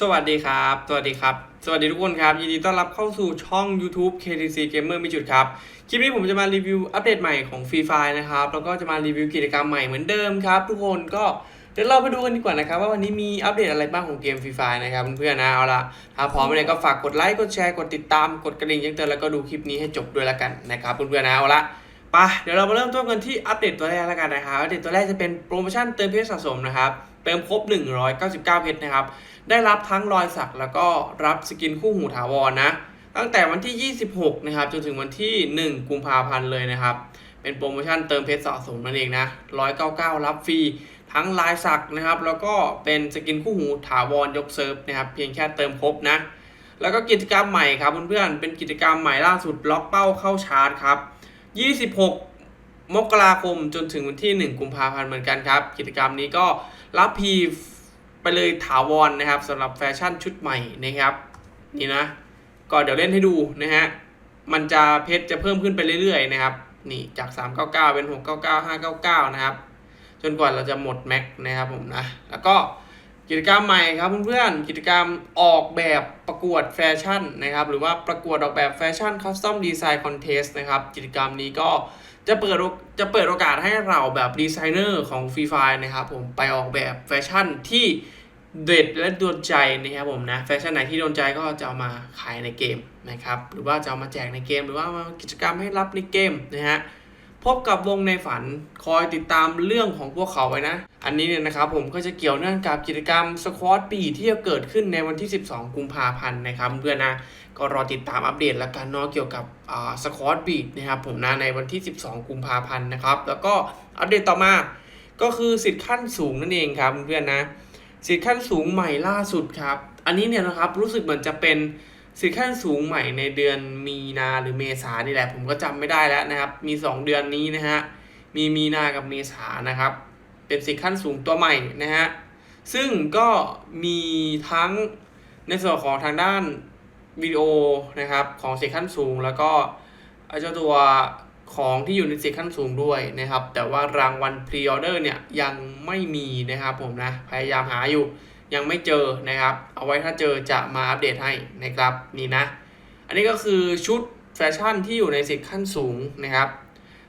สวัสดีครับ สวัสดีครับ สวัสดีทุกคนครับ ยินดีต้อนรับเข้าสู่ช่อง YouTube KTC Gamer มีจุดครับ คลิปนี้ผมจะมารีวิวอัปเดตใหม่ของ Free Fire นะครับ แล้วก็จะมารีวิวกิจกรรมใหม่เหมือนเดิมครับ ทุกคนก็เดี๋ยวเราไปดูกันดีกว่านะครับ ว่าวันนี้มีอัปเดตอะไรบ้างของเกม Free Fire นะครับเพื่อนๆนะเอาละถ้าพร้อมแล้วก็ฝากกดไลค์กดแชร์กดติดตามกดกระดิ่งแจ้งเตือนแล้วก็ดูคลิปนี้ให้จบด้วยละกันนะครับเพื่อนๆนะเอาละไปเดี๋ยวเรามาเริ่มต้นกันที่อัปเดตตัวแรกแล้วกันนะครับอัปเดตตัวแรกจะเป็นโปรโมชั่นเติมเพชรสะสมนะครับ เติมครบ 199 เพชรนะครับ ได้รับทั้งรอยสักแล้วก็รับสกินคู่หูถาวรนะ ตั้งแต่วันที่ 26 นะครับ จนถึงวันที่ 1 กุมภาพันธ์เลยนะครับ เป็นโปรโมชั่นเติมเพชรสะสมนั่นเองนะ 199 รับฟรีทั้งลายสักนะครับ แล้วก็เป็นสกินคู่หูถาวรยกเซิร์ฟนะครับ เพียงแค่เติมครบนะ แล้วก็กิจกรรมใหม่ครับเพื่อนๆ เป็นกิจกรรมใหม่ล่าสุดล็อกเป้าเข้าชาร์จครับ 26 มกราคมจนถึงวันที่ 1 กุมภาพันธ์เหมือนกันครับ กิจกรรมนี้ก็ รับพีไปเลยถาวรนะครับสำหรับแฟชั่นชุดใหม่นะครับ นี่นะ ก็เดี๋ยวเล่นให้ดูนะฮะ มันจะเพชรจะเพิ่มขึ้นไปเรื่อยๆนะครับ นี่จาก 399 เป็น 699 599 นะครับ จนกว่าเราจะหมดแม็กนะครับผมนะ แล้วก็ กิจกรรมใหม่ครับเพื่อนๆ กิจกรรมออกแบบประกวดแฟชั่นนะครับ หรือว่าประกวดออกแบบแฟชั่นคัสตอมดีไซน์คอนเทสต์นะครับ กิจกรรมนี้ก็จะเปิดจะเปิดโอกาสให้เราแบบดีไซเนอร์ของฟรีไฟนะครับผมไปออกแบบแฟชั่นที่เด็ดและโดนใจนะครับผมนะแฟชั่นไหนที่โดนใจก็จะเอามาขายในเกมนะครับหรือว่าจะเอามาแจกในเกม หรือว่ามากิจกรรมให้รับในเกมนะฮะ พบกับวงในฝันคอยติดตามเรื่องของพวกเขาไว้นะ อันนี้เนี่ยนะครับผมก็จะเกี่ยวเนื่องกับกิจกรรมสควอตปีที่จะเกิดขึ้นในวันที่ 12 กุมภาพันธ์นะครับเพื่อนนะก็รอติดตามอัปเดตแล้วกันเนาะเกี่ยวกับอ่าสควอตบีดนะครับผมนะในวันที่ 12 กุมภาพันธ์นะครับแล้วก็อัปเดตต่อมาก็คือสิทธิ์ขั้นสูงนั่นเองครับเพื่อนนะสิทธิ์ขั้นสูงใหม่ล่าสุดครับ อันนี้เนี่ยนะครับรู้สึกเหมือนจะเป็น สิทธิ์ขั้นสูงใหม่ในเดือนมีนาหรือเมษานี่แหละ ผมก็จำไม่ได้แล้วนะครับ มี 2 เดือนนี้นะฮะมีมีนากับเมษานะครับ เป็นสิทธิ์ขั้นสูงตัวใหม่นะฮะซึ่งก็มีทั้งในส่วนของทางด้านวิดีโอนะครับของสิทธิ์ขั้นสูง แล้วก็ไอเจ้าตัวของที่อยู่ในสิทธิ์ขั้นสูงด้วยนะครับ แต่ว่ารางวัลพรีออเดอร์เนี่ยยังไม่มีนะครับผมนะพยายามหาอยู่ ยังไม่เจอนะครับ เอาไว้ถ้าเจอจะมาอัปเดตให้นะครับนี่นะ อันนี้ก็คือชุดแฟชั่นที่อยู่ในสิทธิ์ขั้นสูงนะครับ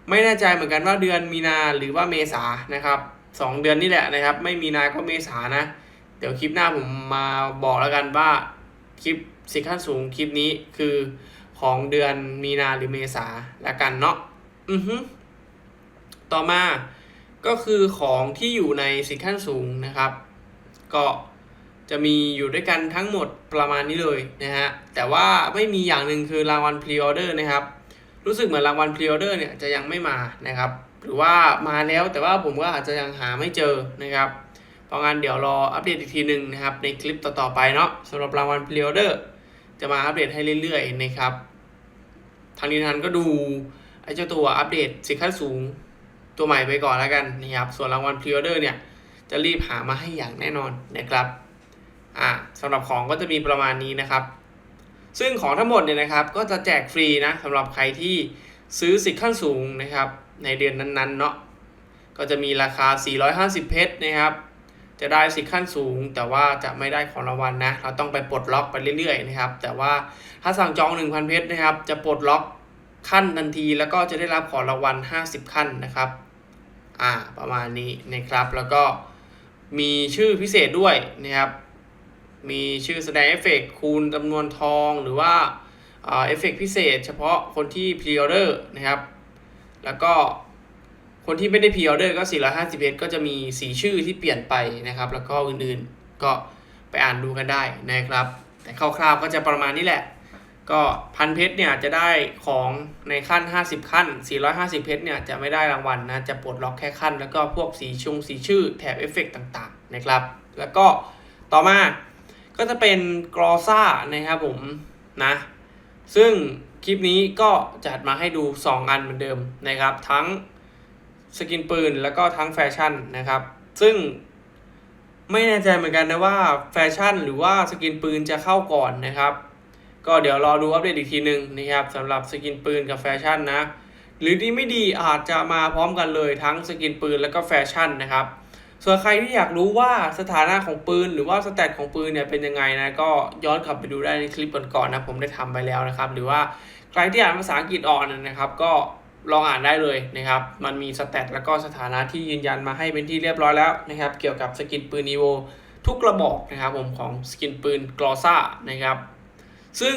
ไม่แน่ใจเหมือนกันว่าเดือนมีนาหรือว่าเมษานะครับสองเดือนนี่แหละนะครับ ไม่มีนาก็เมษานะ เดี๋ยวคลิปหน้าผมมาบอกแล้วกันว่าคลิปสิทธิ์ขั้นสูงคลิปนี้คือของเดือนมีนาหรือเมษาแล้วกันเนาะอือฮึต่อมาก็คือของที่อยู่ในสิทธิ์ขั้นสูงนะครับ ก็ จะมีอยู่ด้วยกันทั้งหมดประมาณนี้เลยนะฮะ แต่ว่าไม่มีอย่างหนึ่งคือรางวัลพรีออเดอร์นะครับ รู้สึกเหมือนรางวัลพรีออเดอร์เนี่ยจะยังไม่มานะครับ หรือว่ามาแล้วแต่ว่าผมก็อาจจะยังหาไม่เจอนะครับ เพราะงั้นเดี๋ยวรออัปเดตอีกทีหนึ่งนะครับ ในคลิปต่อๆไปเนาะสำหรับรางวัลพรีออเดอร์จะมาอัปเดตให้เรื่อยๆนะครับทางนี้ทันก็ดูไอ้เจ้าตัวอัปเดตสินค้าสูงตัวใหม่ไปก่อนแล้วกันนะครับ ส่วนรางวัลพรีออเดอร์เนี่ยจะรีบหามาให้อย่างแน่นอนนะครับ อ่าสำหรับของก็จะมีประมาณนี้นะครับ ซึ่งของทั้งหมดเนี่ยนะครับ ก็จะแจกฟรีนะสำหรับใครที่ซื้อสิทธิ์ขั้นสูงนะครับ ในเดือนนั้นๆเนาะก็จะมีราคา 450 เพชรนะครับ จะได้สิทธิ์ขั้นสูง แต่ว่าจะไม่ได้ของรางวัลนะ เราต้องไปปลดล็อกไปเรื่อยๆนะครับ แต่ว่าถ้าสั่งจอง 1,000 เพชรนะครับ จะปลดล็อกขั้นทันทีแล้วก็จะได้รับของรางวัล 50 ขั้นนะครับ อ่า ประมาณนี้นะครับ แล้วก็มีชื่อพิเศษด้วยนะครับ มีชื่อแสดงเอฟเฟกคูณจำนวนทองหรือว่าเอฟเฟกพิเศษ เฉพาะคนที่พรีออเดอร์นะครับ แล้วก็คนที่ไม่ได้พรีออเดอร์ก็451ก็จะมี4ชื่อที่เปลี่ยนไปนะครับ แล้วก็อื่นๆก็ไปอ่านดูกันได้นะครับ แต่คร่าวๆก็จะประมาณนี้แหละ ก็พันเพชรเนี่ยจะได้ของในขั้น 50 ขั้น 450 เพชรเนี่ยจะไม่ได้รางวัลนะจะปลดล็อกแค่ขั้น แล้วก็พวกสีชงสีชื่อแถบเอฟเฟกต่างๆนะครับ แล้วก็ต่อมา ก็จะเป็นกรอซ่านะครับผมนะ ซึ่งคลิปนี้ก็จัดมาให้ดู 2 อันเหมือนเดิมนะครับ ทั้งสกินปืนแล้วก็ทั้งแฟชั่นนะครับ ซึ่งไม่แน่ใจเหมือนกันนะว่าแฟชั่นหรือว่าสกินปืนจะเข้าก่อนนะครับ ก็เดี๋ยวรอดูอัปเดตอีกทีหนึ่งนะครับสำหรับสกินปืนกับแฟชั่นนะ หรือดีไม่ดีอาจจะมาพร้อมกันเลยทั้งสกินปืนแล้วก็แฟชั่นนะครับ ส่วนใครที่อยากรู้ว่าสถานะของปืน หรือว่าสแตทของปืนเนี่ยเป็นยังไงนะก็ย้อนกลับไปดูได้ในคลิปก่อนๆนะผมได้ทำไปแล้วนะครับ หรือว่าใครที่อ่านภาษาอังกฤษออกนะครับ ก็ลองอ่านได้เลยนะครับ มันมีสแตทแล้วก็สถานะที่ยืนยันมาให้เป็นที่เรียบร้อยแล้วนะครับ เกี่ยวกับสกินปืน EVO ทุกกระบอกนะครับผมของสกินปืนกรอซ่านะครับ ซึ่ง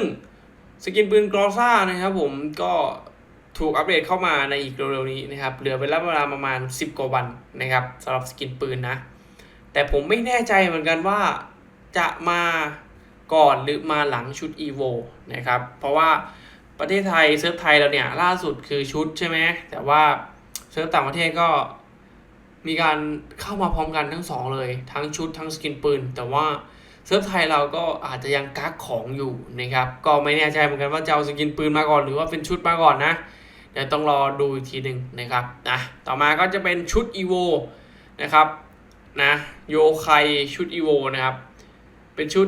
สกินปืนกรอซ่านะครับผมก็ ถูกอัปเดตเข้ามาในอีกเร็วๆนี้นะครับ เหลือเวลาเวลาประมาณ 10 กว่าวันนะครับสำหรับสกินปืนนะ แต่ผมไม่แน่ใจเหมือนกันว่าจะมาก่อนหรือมาหลังชุด EVO นะครับ เพราะว่าประเทศไทยเซิร์ฟไทยเราเนี่ย ล่าสุดคือชุดใช่ไหมแต่ว่าเซิร์ฟต่างประเทศก็มีการเข้ามาพร้อมกันทั้งสองเลย ทั้งชุดทั้งสกินปืน แต่ว่าเซิร์ฟไทยเราก็อาจจะยังกักของอยู่นะครับ ก็ไม่แน่ใจเหมือนกันว่าจะเอาสกินปืนมาก่อนหรือว่าเป็นชุดมาก่อนนะ เดี๋ยวต้องรอดูอีกทีหนึ่งนะครับนะต่อมาก็จะเป็นชุด EVO นะครับนะโยไคชุด EVO นะครับ เป็นชุด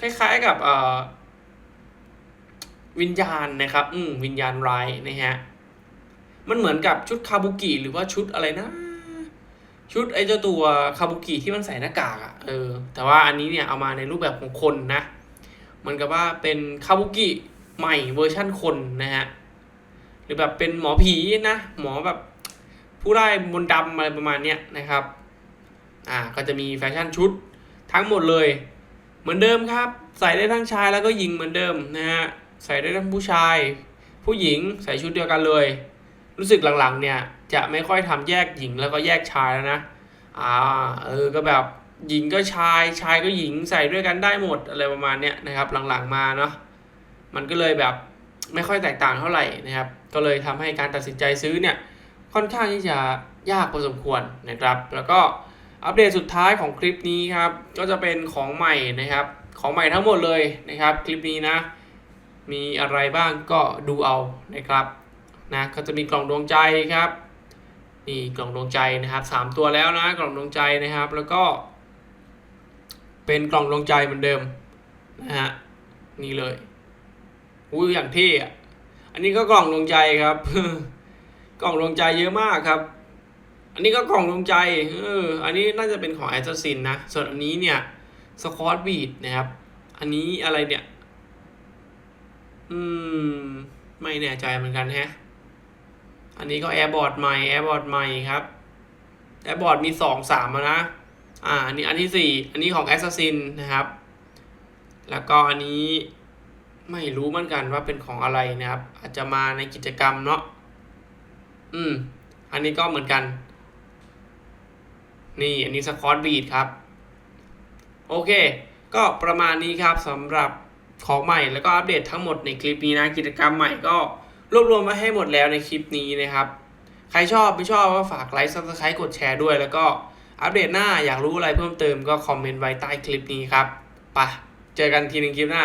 คล้ายๆกับเอ่อวิญญาณนะครับ อืมวิญญาณร้ายนะฮะมันเหมือนกับชุดคาบุกิหรือว่าชุดอะไรนะ ชุดไอ้เจ้าตัวคาบุกิที่มันใส่หน้ากากอะ่ะเออ แต่ว่าอันนี้เนี่ยเอามาในรูปแบบของคนนะเหมือนกับว่าเป็นคาบุกิใหม่เวอร์ชั่นคนนะฮะ หรือแบบเป็นหมอผีนะ หมอแบบผู้ไล่มนต์ดำอะไรประมาณเนี้ยนะครับ อ่าก็จะมีแฟชั่นชุดทั้งหมดเลย เหมือนเดิมครับ ใส่ได้ทั้งชายแล้วก็หญิงเหมือนเดิมนะฮะใส่ได้ทั้งผู้ชาย ผู้หญิงใส่ชุดเดียวกันเลย รู้สึกหลังๆเนี่ยจะไม่ค่อยทำแยกหญิงแล้วก็แยกชายแล้วนะอ่าเออก็แบบหญิงก็ชายชายก็หญิงใส่ด้วยกันได้หมดอะไรประมาณเนี้ยนะครับ หลังๆมาเนาะมันก็เลยแบบไม่ค่อยแตกต่างเท่าไหร่นะครับ ก็เลยทำให้การตัดสินใจซื้อเนี่ยค่อนข้างที่จะยากพอสมควรนะครับ แล้วก็อัปเดตสุดท้ายของคลิปนี้ครับ ก็จะเป็นของใหม่นะครับ ของใหม่ทั้งหมดเลยนะครับ คลิปนี้นะ มีอะไรบ้างก็ดูเอานะครับนะก็จะมีกล่องดวงใจครับนี่กล่องดวงใจนะครับสามตัวแล้วนะกล่องดวงใจนะครับ แล้วก็ เป็นกล่องดวงใจเหมือนเดิมนะฮะนี่เลยอุ้ยอย่างเท่อะ อันนี้ก็กล่องดวงใจครับ กล่องดวงใจเยอะมากครับ อันนี้ก็กล่องดวงใจเอออันนี้น่าจะเป็นของแอสซัสซินนะส่วนอันนี้เนี่ยสคอตบีดนะครับ อันนี้อะไรเนี่ย อืม ไม่แน่ใจเหมือนกันแฮะ อันนี้ก็แอร์บอร์ดใหม่แอร์บอร์ดใหม่ครับแอร์บอร์ดมีสองสามนะ อ่า อันนี้อันที่สี่ อันนี้ของ Assassin นะครับ แล้วก็อันนี้ ไม่รู้เหมือนกันว่าเป็นของอะไรนะครับ อาจจะมาในกิจกรรมเนาะอืม อันนี้ก็เหมือนกัน นี่อันนี้สคอตบีดครับ โอเค ก็ประมาณนี้ครับสำหรับของใหม่แล้วก็อัปเดตทั้งหมดในคลิปนี้นะกิจกรรมใหม่ก็รวบรวมมาให้หมดแล้วในคลิปนี้นะครับ ใครชอบไม่ชอบก็ฝากไลค์ซับสไครต์กดแชร์ด้วย แล้วก็อัปเดตหน้าอยากรู้อะไรเพิ่มเติมก็คอมเมนต์ไว้ใต้คลิปนี้ครับไปะเจอกันทีหนึ่งคลิปหน้า